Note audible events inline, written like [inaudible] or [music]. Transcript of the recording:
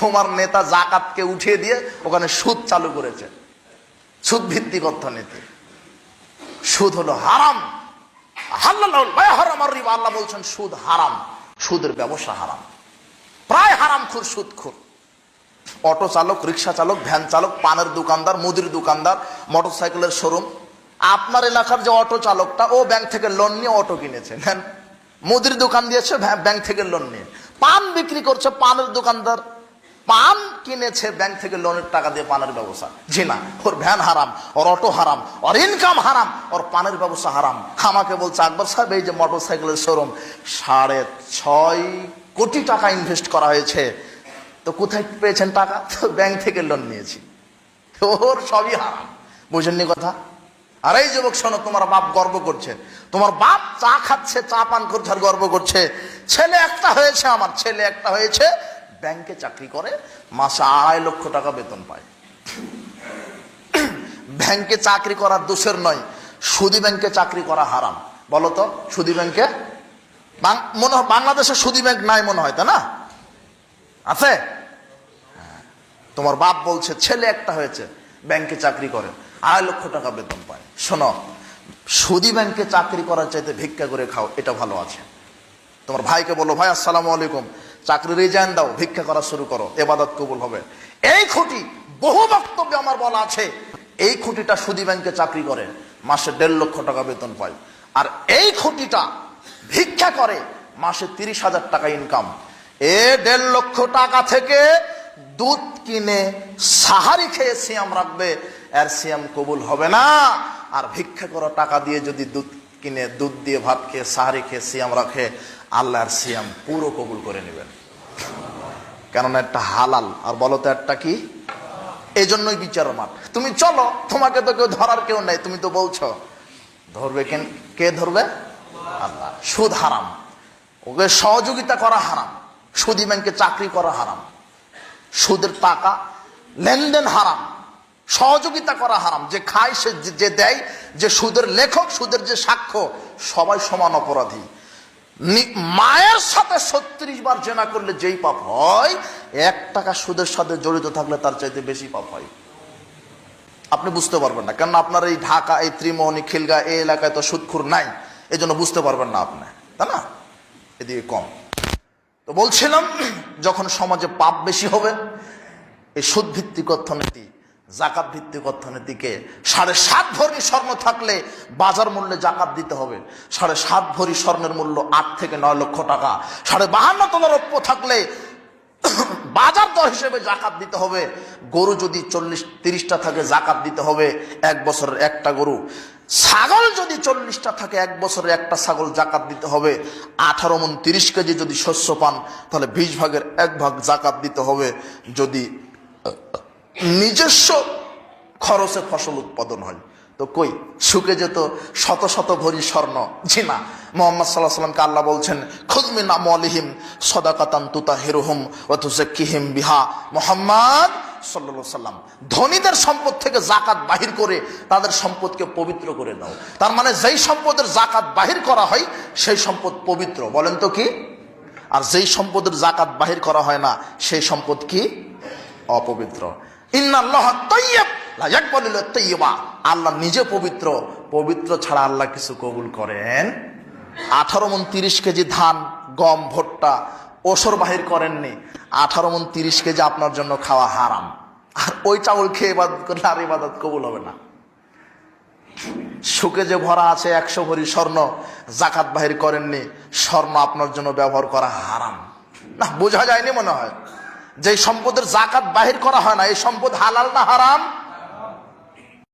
তোমার নেতা জাকাতকে উঠিয়ে দিয়ে ওখানে সুদ চালু করেছে। সুদ ভিত্তিক অর্থনীতি। সুদ হলো হারাম। আল্লাহ বলছেন, সুদ হারাম। সুদের ব্যবসা হারাম। প্রায় হারাম খুর, সুদ খুর। অটো চালক, রিক্সা চালক, ভ্যান চালক, পানের দোকানদার, মুদির দোকানদার মোটর সাইকেলের শোরুম। আপনার এলাকার যে অটো চালকটা, ও ব্যাংক থেকে লোন নিয়ে অটো কিনেছে। মুদির দোকান দিয়েছে, ব্যাংক থেকে লোন নিয়ে। পান বিক্রি করছে পানের দোকানদার। পান কিনেছে ব্যাংক থেকে লোনের টাকা দিয়ে পানের ব্যবসা। জি না, ওর ভ্যান হারাম, ওর অটো হারাম, ওর ইনকাম হারাম, ওর পানের ব্যবসা হারাম। আমাকে বলছে, আকবর সাহেব, এই যে মোটর সাইকেলের শোরুম সাড়ে ছয় কোটি টাকা ইনভেস্ট করা হয়েছে। তো কোথায় পেয়েছেন টাকা? তো ব্যাংক থেকে লোন নিয়েছি। ওর সবই হারাম। বুঝেননি কথা? আর এই যুবক, শোনো, তোমার বাপ গর্ব করছে। তোমার বাপ চা খাচ্ছে, চা পান করছে আর গর্ব করছে। ছেলে একটা হয়েছে আমার, ছেলে একটা হয়েছে ব্যাংকে চাকরি করে, মাসে আড়াই লক্ষ টাকা বেতন পায়। ব্যাংকে চাকরি করার দোষের নয়, সুদি ব্যাংকে চাকরি করা হারাম। বলো তো, সুদি ব্যাংকে? মনে হয় বাংলাদেশে সুদি ব্যাংক নাই মনে হয়, তাই না? আছে? হ্যাঁ। তোমার বাপ বলছে, ছেলে একটা হয়েছে, ব্যাংকে চাকরি করে, আড়াই লক্ষ টাকা বেতন পায়। শোনো, সুদি ব্যাংকে চাকরি করার চাইতে ভিক্ষা করে খাও, এটা ভালো আছে। তোমার ভাইকে বলো, ভাই, আসসালামু আলাইকুম। চাকরি রিজাইন দাও, ভিক্ষা করা শুরু করো, এবাদত কবুল হবে। এই খুঁটি বহু বক্তব্যে আমার বলা আছে, এই খুঁটিটা সুদী ব্যাংকে চাকরি করে, মাসে দেড় লক্ষ টাকা বেতন পায়। আর এই খুঁটিটা ভিক্ষা করে, মাসে তিরিশ হাজার টাকা ইনকাম এ দেড় লক্ষ টাকা থেকে দুধ কিনে সাহারি খেয়ে সিয়াম রাখবে, আর সিয়াম কবুল হবে না। আর ভিক্ষা করা টাকা দিয়ে যদি দুধ কিনে দুধ দিয়ে ভাত খেয়ে, সাহারি খেয়ে, সিয়াম রাখে, আল্লাহর সিয়াম পুরো কবুল করে নেবেন। কেননা একটা হালাল, আর বলো তো একটা কি? এই জন্যই বিচার মাঠ। তুমি চলো, তোমাকে তো কেউ ধরার কেউ নেই, তুমি তো বলছো। ধরবে কেন? কে ধরবে? আল্লাহ। সুদ হারাম। ওকে সহযোগিতা করা হারাম। সুদি ব্যাংকে চাকরি করা হারাম। সুদের টাকা, লেনদেন হারাম। সহযোগিতা করা হারাম। যে খায়, সে যে- দেয়, যে সুদের লেখক, সুদের যে সাক্ষ্য, সবাই সমান অপরাধী। মায়ের সাথে ছত্রিশ বার জেনা করলে যেই পাপ হয়, এক টাকা সুদের সাথে জড়িত থাকলে তার চাইতে বেশি পাপ হয়। আপনি বুঝতে পারবেন না কেন আপনার এই ঢাকা, এই ত্রিমোহনী, খিলগা, এই এলাকায় তো সুদখুর নাই। এই জন্য বুঝতে পারবেন না আপনি, তাই না? এদিকে কম। তো বলছিলাম, যখন সমাজে পাপ বেশি হবে, এই সুদ ভিত্তিক অর্থনীতি জাকাত ভিত্তিক অর্থনীতিকে সাড়ে সাত ভরি স্বর্ণ থাকলে বাজার মূল্যে জাকাত দিতে হবে। সাড়ে সাত ভরি স্বর্ণের মূল্য আট থেকে নয় লক্ষ টাকা। সাড়ে বাহান্ন তলা রৌপ্য থাকলে [coughs] বাজার দর হিসেবে জাকাত দিতে হবে। গরু যদি চল্লিশ, তিরিশটা থাকে, জাকাত দিতে হবে এক বছরের একটা গরু। ছাগল যদি চল্লিশটা থাকে, এক বছরের একটা ছাগল জাকাত দিতে হবে। আঠারো মন তিরিশ কেজি যদি শস্য পান, তাহলে বিশ ভাগের এক ভাগ জাকাত দিতে হবে। যদি নিজস্ব খরচে ফসল উৎপাদন হয়। তো কই? শুকে যেত শত শত ভরি স্বর্ণ। জি না। মোহাম্মদ সাল্লাহ সাল্লামকে আল্লাহ বলছেন খুদমিন আমলিহিম সদাকাতান তুতা হেরুহুম অতুজাক্কিহিম বিহা। মোহাম্মদ সাল্লা সাল্লাম ধনীদের সম্পদ থেকে জাকাত বাহির করে তাদের সম্পদকে পবিত্র করে দাও। তার মানে যেই সম্পদের জাকাত বাহির করা হয়, সেই সম্পদ পবিত্র। বলেন তো কি? আর যেই সম্পদের জাকাত বাহির করা হয় না, সেই সম্পদ কি? অপবিত্র। ইন্নাল্লাহ তৈয়ব আল্লাহ নিজে পবিত্র পবিত্র ছাড়া আল্লাহ কিছু কবুল করেন। আঠারো মন তিরিশ কেজি ধান, গম, ভুট্টা ওসর বাহির করেননি। আঠারো মন তিরিশ কেজি আপনার জন্য খাওয়া হারাম। আর ওই চাউল খেয়ে ইবাদত করলে আর ইবাদত কবুল হবে না। সুকে যে ভরা আছে একশো ভরি স্বর্ণ জাকাত বাহির করেননি, স্বর্ণ আপনার জন্য ব্যবহার করা হারাম। না, বোঝা যায়নি মনে হয়? যে সম্পদের জাকাত বাহির করা হয় না এই সম্পদ হালাল না হারাম?